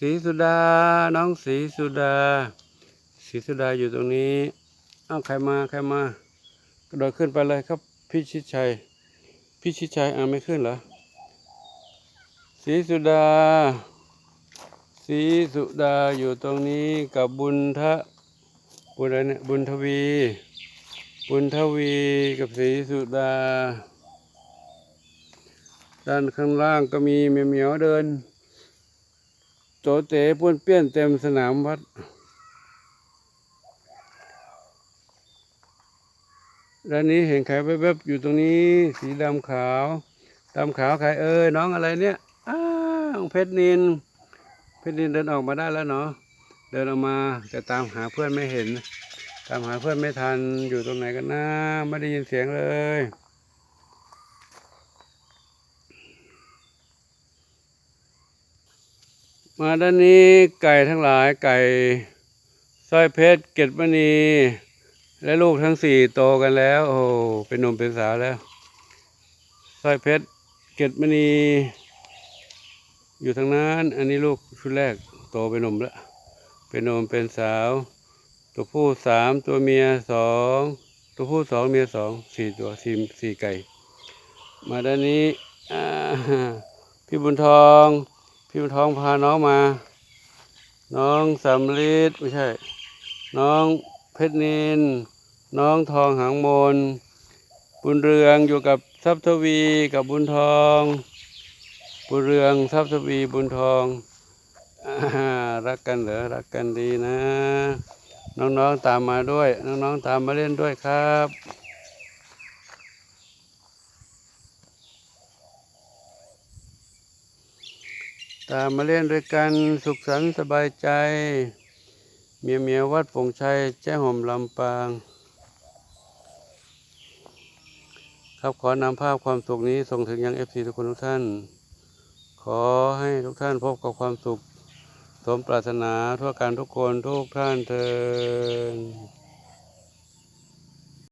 ศรีสุดา น้องศรีสุดาศรีสุดาอยู่ตรงนี้ เอ้าใครมาใครมากระโดดขึ้นไปเลยครับพิชิตชัยพิชิตชัยอ่าไม่ขึ้นเหรอศรีสุดาศรีสุดาอยู่ตรงนี้กับบุญทะบุญอะไรเนี่ยบุญทวี บุญทวีกับศรีสุดา ด้านข้างล่างก็มีเมียวเหวเดิน ตเต๋ป้วนเปี้ยนเต็มสนามวัด ด้านนี้เห็นใครแวบๆอยู่ตรงนี้ สีดำขาวดำขาวใครเอ้ยน้องอะไรเนี่ยอ้าวเพชรนิน เพชรนินเดินออกมาได้แล้วเนาะ เดินออกมาจะตามหาเพื่อนไม่เห็น ตามหาเพื่อนไม่ทัน อยู่ตรงไหนกันนะไม่ได้ยินเสียงเลย มาด้านนี้ไก่ทั้งหลายไก่สร้อยเพชรเกตมณี และลูกทั้งสี่โตกันแล้ว โอ้เป็นหนุ่มเป็นสาวแล้วสร้อยเพชรเกตมณี อยู่ทางนั้น อันนี้ลูกชุดแรกโตเป็นหนุ่มแล้วเป็นหนุ่มเป็นสาว ตัวผู้สามตัวเมียสองตัวผู้สองเมียสองสี่ตัวสี่สี่ไก่ มาด้านนี้พี่บุญทอง พี่ทองพาน้องมา น้องสำลิดไม่ใช่ น้องเพชรนิน น้องทองหางมน บุญเรืองอยู่กับทรัพย์ทวีกับบุญทอง บุญเรืองทรัพย์ทวีบุญทองอรักกันเหรอรักกันดีนะ น้องๆตามมาด้วย น้องๆตามมาเล่นด้วยครับ ตามมาเล่นด้วยกันสุขสันต์สบายใจ เมียเมียวัดปงชัยแจ้ห่มลำปาง ครับขอนำภาพความสุขนี้ส่งถึงยังเอฟซีทุกคนทุกท่าน ขอให้ทุกท่านพบกับความสุข สมปรารถนาทั่วกันทุกคนทุกท่านเทิน